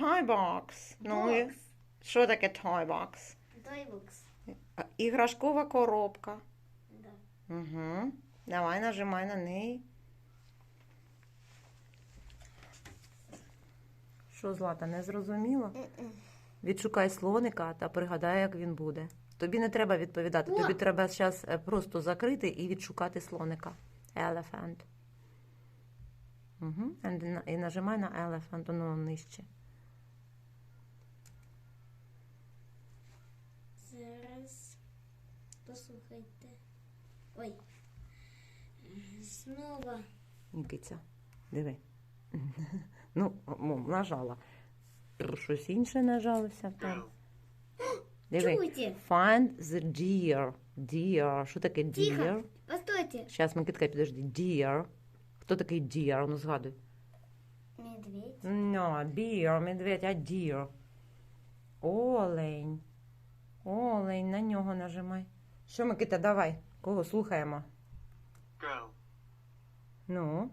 Toy box. Ну, і що таке toy box? Toybox. А, Іграшкова коробка. Да. Угу. Давай нажимай на неї. Що, Злата, не зрозуміло? Відшукай слоника та пригадай, як він буде. Тобі не треба відповідати. Тобі треба зараз просто закрити і відшукати слоника. Elephant. Угу. І нажимай на elephant, воно нижче. Зараз послухайте. Ой. Знову. Нікиця, диви. Ну, нажала. Щось інше нажалося тебе. Диви. Чуйте. Find the deer. Deer. Що таке deer? Тихо. Постойте. Зараз, Микитка, підожди. Deer. Хто такий deer? Ну, згадуй. Медведь. No, bear, медведь, а deer. Олень. Олень, на нього нажимай. Що, Микита, давай. Кого слухаємо? Go. Ну.